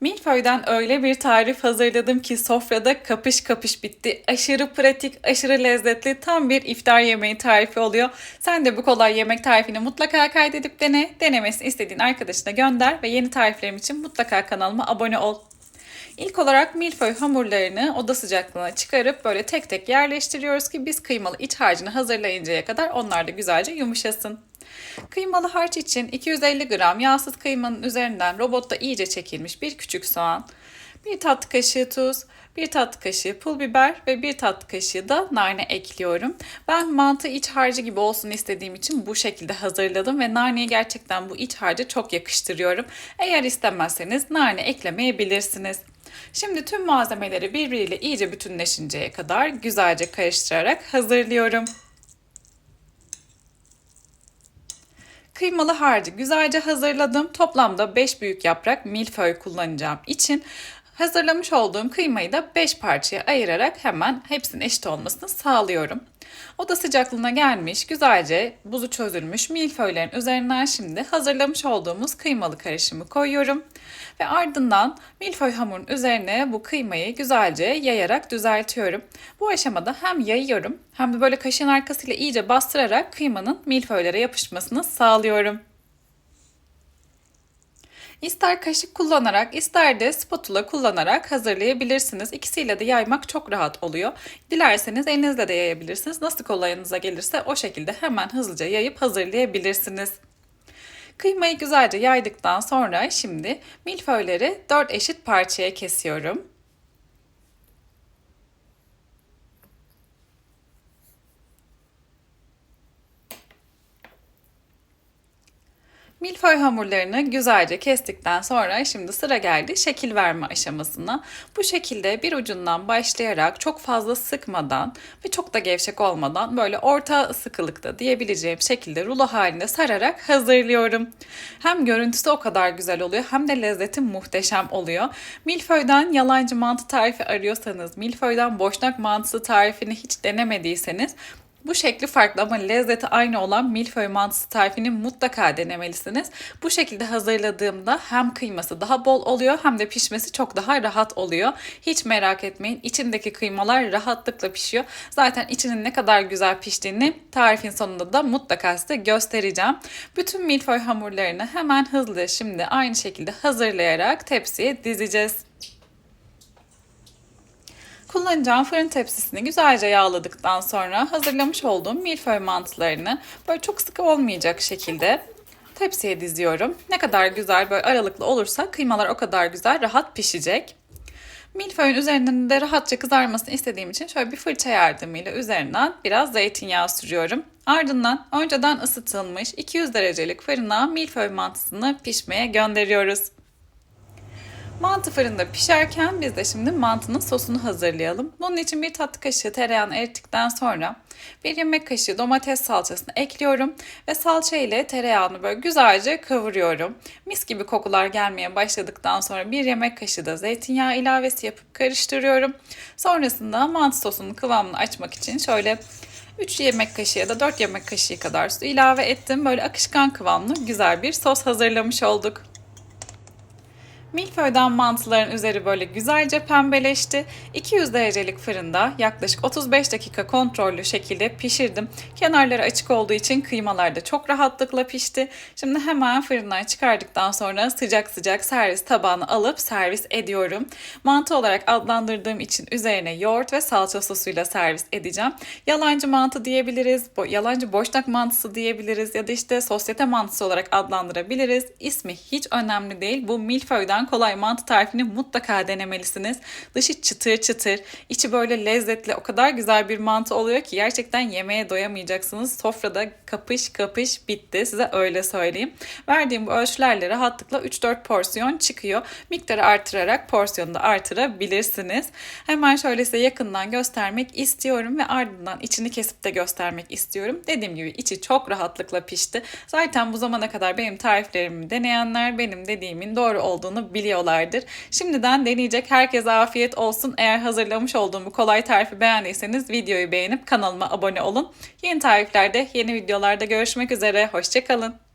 Milföy'den öyle bir tarif hazırladım ki sofrada kapış kapış bitti. Aşırı pratik, aşırı lezzetli, tam bir iftar yemeği tarifi oluyor. Sen de bu kolay yemek tarifini mutlaka kaydedip dene. Denemesini istediğin arkadaşına gönder ve yeni tariflerim için mutlaka kanalıma abone ol. İlk olarak milföy hamurlarını oda sıcaklığına çıkarıp böyle tek tek yerleştiriyoruz ki biz kıymalı iç harcını hazırlayıncaya kadar onlar da güzelce yumuşasın. Kıymalı harç için 250 gram yağsız kıymanın üzerinden robotta iyice çekilmiş bir küçük soğan, bir tatlı kaşığı tuz, bir tatlı kaşığı pul biber ve bir tatlı kaşığı da nane ekliyorum. Ben mantı iç harcı gibi olsun istediğim için bu şekilde hazırladım ve naneyi gerçekten bu iç harcı çok yakıştırıyorum. Eğer istemezseniz nane eklemeyebilirsiniz. Şimdi tüm malzemeleri birbiriyle iyice bütünleşinceye kadar güzelce karıştırarak hazırlıyorum. Kıymalı harcı güzelce hazırladım. Toplamda 5 büyük yaprak milföy kullanacağım için hazırlamış olduğum kıymayı da 5 parçaya ayırarak hemen hepsinin eşit olmasını sağlıyorum. Oda sıcaklığına gelmiş, güzelce buzu çözülmüş milföylerin üzerinden şimdi hazırlamış olduğumuz kıymalı karışımı koyuyorum. Ve ardından milföy hamurun üzerine bu kıymayı güzelce yayarak düzeltiyorum. Bu aşamada hem yayıyorum hem de böyle kaşığın arkasıyla iyice bastırarak kıymanın milföylere yapışmasını sağlıyorum. İster kaşık kullanarak ister de spatula kullanarak hazırlayabilirsiniz. İkisiyle de yaymak çok rahat oluyor. Dilerseniz elinizle de yayabilirsiniz. Nasıl kolayınıza gelirse o şekilde hemen hızlıca yayıp hazırlayabilirsiniz. Kıymayı güzelce yaydıktan sonra şimdi milföyleri 4 eşit parçaya kesiyorum. Milföy hamurlarını güzelce kestikten sonra şimdi sıra geldi şekil verme aşamasına. Bu şekilde bir ucundan başlayarak çok fazla sıkmadan ve çok da gevşek olmadan böyle orta sıkılıkta diyebileceğim şekilde rulo halinde sararak hazırlıyorum. Hem görüntüsü o kadar güzel oluyor hem de lezzeti muhteşem oluyor. Milföyden yalancı mantı tarifi arıyorsanız, milföyden boşnak mantısı tarifini hiç denemediyseniz bu şekli farklı ama lezzeti aynı olan milföy mantısı tarifini mutlaka denemelisiniz. Bu şekilde hazırladığımda hem kıyması daha bol oluyor hem de pişmesi çok daha rahat oluyor. Hiç merak etmeyin içindeki kıymalar rahatlıkla pişiyor. Zaten içinin ne kadar güzel piştiğini tarifin sonunda da mutlaka size göstereceğim. Bütün milföy hamurlarını hemen hızlı şimdi aynı şekilde hazırlayarak tepsiye dizeceğiz. Kullanacağım fırın tepsisini güzelce yağladıktan sonra hazırlamış olduğum milföy mantılarını böyle çok sıkı olmayacak şekilde tepsiye diziyorum. Ne kadar güzel böyle aralıklı olursa kıymalar o kadar güzel rahat pişecek. Milföyün üzerinden de rahatça kızarmasını istediğim için şöyle bir fırça yardımıyla üzerinden biraz zeytinyağı sürüyorum. Ardından önceden ısıtılmış 200 derecelik fırına milföy mantısını pişmeye gönderiyoruz. Mantı fırında pişerken biz de şimdi mantının sosunu hazırlayalım. Bunun için bir tatlı kaşığı tereyağını erittikten sonra bir yemek kaşığı domates salçasını ekliyorum ve salça ile tereyağını böyle güzelce kavuruyorum. Mis gibi kokular gelmeye başladıktan sonra bir yemek kaşığı da zeytinyağı ilavesi yapıp karıştırıyorum. Sonrasında mantı sosunun kıvamını açmak için şöyle 3 yemek kaşığı ya da 4 yemek kaşığı kadar su ilave ettim. Böyle akışkan kıvamlı güzel bir sos hazırlamış olduk. Milföyden mantıların üzeri böyle güzelce pembeleşti. 200 derecelik fırında yaklaşık 35 dakika kontrollü şekilde pişirdim. Kenarları açık olduğu için kıymalar da çok rahatlıkla pişti. Şimdi hemen fırından çıkardıktan sonra sıcak sıcak servis tabağına alıp servis ediyorum. Mantı olarak adlandırdığım için üzerine yoğurt ve salça sosuyla servis edeceğim. Yalancı mantı diyebiliriz, yalancı boşnak mantısı diyebiliriz ya da işte sosyete mantısı olarak adlandırabiliriz. İsmi hiç önemli değil. Bu milföyden gerçekten kolay mantı tarifini mutlaka denemelisiniz. Dışı çıtır çıtır, içi böyle lezzetli o kadar güzel bir mantı oluyor ki gerçekten yemeğe doyamayacaksınız. Sofrada kapış kapış bitti size öyle söyleyeyim. Verdiğim bu ölçülerle rahatlıkla 3-4 porsiyon çıkıyor. Miktarı artırarak porsiyonu da artırabilirsiniz. Hemen şöyle size yakından göstermek istiyorum ve ardından içini kesip de göstermek istiyorum. Dediğim gibi içi çok rahatlıkla pişti. Zaten bu zamana kadar benim tariflerimi deneyenler benim dediğimin doğru biliyorlardır. Şimdiden deneyecek herkese afiyet olsun. Eğer hazırlamış olduğum bu kolay tarifi beğendiyseniz videoyu beğenip kanalıma abone olun. Yeni tariflerde, yeni videolarda görüşmek üzere. Hoşçakalın.